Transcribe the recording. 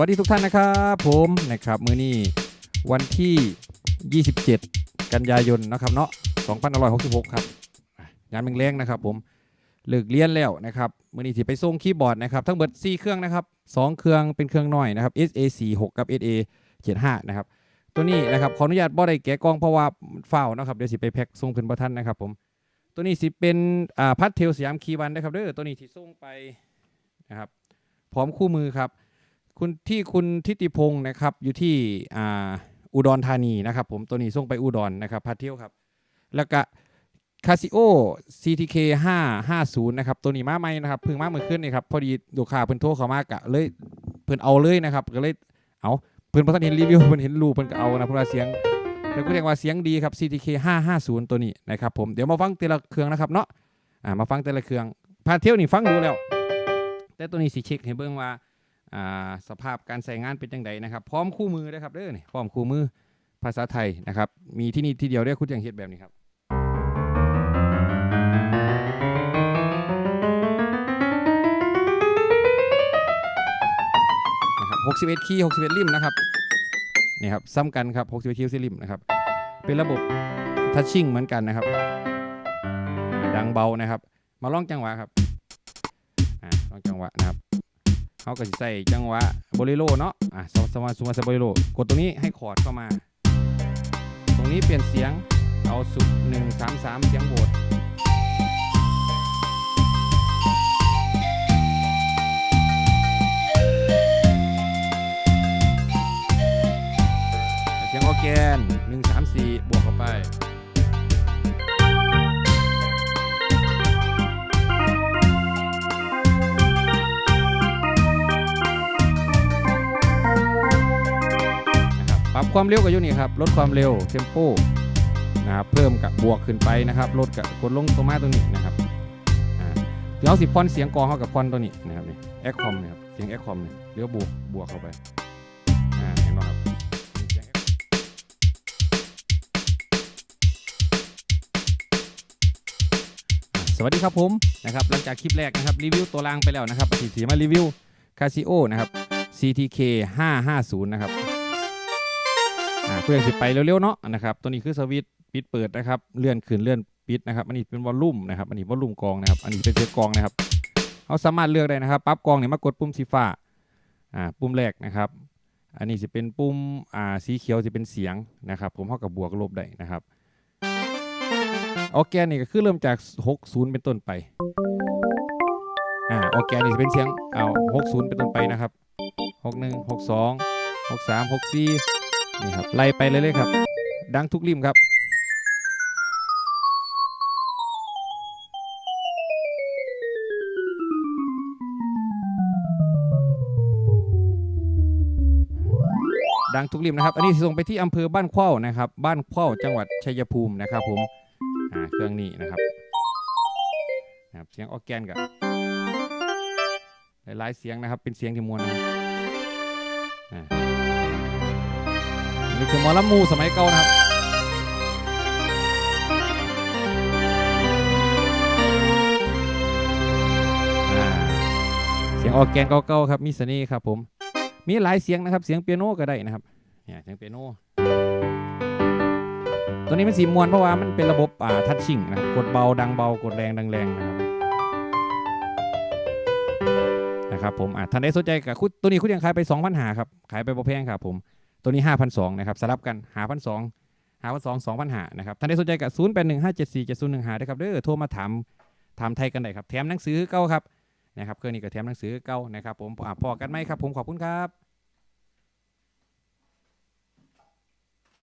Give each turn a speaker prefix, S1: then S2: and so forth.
S1: วัสดีทุกท่านนะครับผมนะครับมื้อนี้วันที่ 27 กันยายนนะครับเนาะ2566 ครับงานเมงแรงนะครับ ผมเลิกเรียนแล้วนะครับมื้อนี้ที่ไปส่งคีย์บอร์ดนะครับทั้งเบิด4เครื่องนะครับ 2 เครื่องเป็นเครื่องน้อยนะครับ SA46 กับ SA75 นะครับตัวนี้นะครับขออนุญาตบ่ได้แกะกล่องเพราะว่าเฝ้านะครับเดี๋ยวสิไปแพ็คส่งเพิ่นบ่ทันนะครับผมตัวนี้สิเป็นอ่าพัดเทลสยามคีวันนะครับเด้อตัวนี้ที่ส่งไปนะครับพร้อมคู่มือครับ คุณที่คุณทิติพงศ์นะครับ อยู่ที่อ่าอุดรธานีนะครับ ผมตัวนี้ส่งไปอุดรนะครับพาเที่ยวครับ แล้วก็คาซิโอ CTK 550นะครับ ตัวนี้มาใหม่นะครับเพิ่งมาเมื่อคืนนี่ครับ พอดีลูกค้าเพิ่นโทรเข้ามากะเลยเพิ่นเอาเลยนะครับ ก็เลยเอาเพิ่นบ่ทันเห็นรีวิวเพิ่นเห็นรูปเพิ่นก็เอานะเพราะว่าเสียงแล้วก็เรียกว่าเสียงดีครับ CTK 550ตัวนี้นะครับ ผมเดี๋ยวมาฟังแต่ละเครื่องนะครับเนาะอ่ามาฟังแต่ละเครื่องพาเที่ยวนี่ฟังดูแล้ว แต่ตัวนี้สิเช็คให้เบิ่งว่า สภาพการใส่งานเป็นจังไดนะครับ พร้อมคู่มือนะครับเด้อนี่พร้อมคู่มือภาษาไทยนะครับ มีที่นี่ที่เดียวได้คุณอย่างเฮ็ดแบบนี้ครับนะครับ61คีย์61ริมนะครับนี่ครับซ้ำกันครับ61คีย์61ริมนะครับ เป็นระบบทัชชิ่งเหมือนกันนะครับ ดังเบานะครับ มาลองจังหวะครับลองจังหวะนะครับ เขาก็จะใส่จังหวะโบลิโลเนาะอะสมสมมติสมาสโบเลโลกดตรงนี้ให้คอร์ดเข้ามา ตรงนี้เปลี่ยนเสียงเอาสุด1 3 3 เสียงโหวต ความเร็วกับอยู่นี่ครับลดความเร็วเทมโปนะครับเพิ่มกับบวกขึ้นไปนะครับลดกับกดลงตัวมาตัวนี้นะครับอ่าเดี๋ยวสิพอนเสียงกองเข้ากับพอนตัวนี้นะครับนี่แอคคอมนะครับเสียงแอคคอมเนี่ยเดี๋ยวบวกบวกเข้าไปอ่าเห็นไหมครับสวัสดีครับผมนะครับหลังจากคลิปแรกนะครับรีวิวตัวรางไปแล้วนะครับสีสีมารีวิว Casio นะครับ CTK 550นะครับ เพื่อนสิไปเร็วๆเนาะนะครับตัวนี้คือสวิตช์ปิดเปิดนะครับเลื่อนขึ้นเลื่อนปิดนะครับอันนี้เป็นวอลลุ่มนะครับอันนี้วอลลุ่มกองนะครับอันนี้เป็นเสียงกองนะครับเขาสามารถเลือกได้นะครับปั๊บกองเนี่ยมากดปุ่มสีฟ้าอ่าปุ่มแรกนะครับอันนี้จะเป็นปุ่มอ่าสีเขียวจะเป็นเสียงนะครับผมเท่ากับบวกลบได้นะครับออแกนนี่ก็คือเริ่มจาก 60 เป็นต้นไปอ่าออแกนนี่จะเป็นเสียงเอา60 เป็นต้นไปนะครับ 61 62 63 64 นี่ครับไล่ไปเรื่อยๆครับ ดังทุกริมครับดังทุกริมนะครับ อันนี้ส่งไปที่อำเภอบ้านเข้านะครับ บ้านเข้าจังหวัดชัยภูมินะครับผมอ่าเครื่องนี้นะครับนะครับ เสียงออแกนกับหลายๆเสียงนะครับ เป็นเสียงที่มวลนะ นี่คือหมอลำมูสมัยเก่านะครับเสียงออร์แกนเก่าๆครับมีเสน่ห์ครับผม มีหลายเสียงนะครับ เสียงเปียโนก็ได้นะครับเนี่ยเสียงเปียโนตัวนี้มันสีมวนเพราะว่ามันเป็นระบบอ่าทัชชิ่งนะครับกดเบาดังเบากดแรงดังแรงนะครับนะครับผมอ่าท่านใดสนใจกับคุดตัวนี้คุณยังขายไป2,000หาครับขายไปบ่แพงครับผม ตัวนี้ 5,200นะครับสลับกันหาพันสองหาพันสองสองพันหานะครับท่านใดสนใจกับ0 8 1 5 7 4 7 0 1 5ด้วยครับเด้อโทรมาถามถามไทยกันได้ครับแถมหนังสือเก้าครับนะครับเครื่องนี้ก็แถมหนังสือเก้านะครับผมอะพอกันไหมครับผมขอบคุณครับ